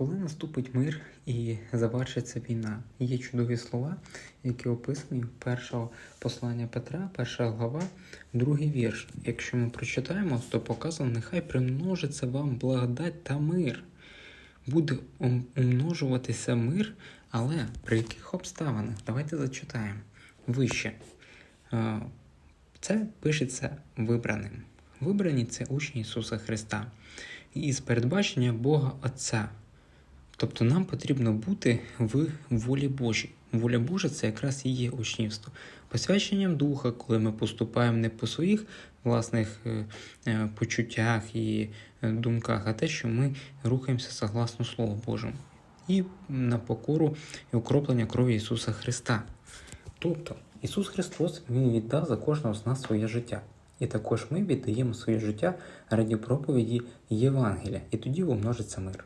Коли наступить мир і завершиться війна, є чудові слова, які описані в першого послання Петра, перша глава, другий вірш. Якщо ми прочитаємо, то показано, нехай примножиться вам благодать та мир. Буде умножуватися мир, але при яких обставинах? Давайте зачитаємо вище. Е, Це пишеться вибраним. Вибрані це учні Ісуса Христа. Із передбачення Бога Отця. Тобто нам потрібно бути в волі Божій. Воля Божа це якраз і є учнівство. Посвяченням духа, коли ми поступаємо не по своїх власних е, е, почуттях і е, думках, а те, що ми рухаємося согласно Слову Божому. І на покору і укроплення крові Ісуса Христа. Тобто Ісус Христос Він віддав за кожного з нас своє життя. І також ми віддаємо своє життя раді проповіді Євангелія, і тоді умножиться мир.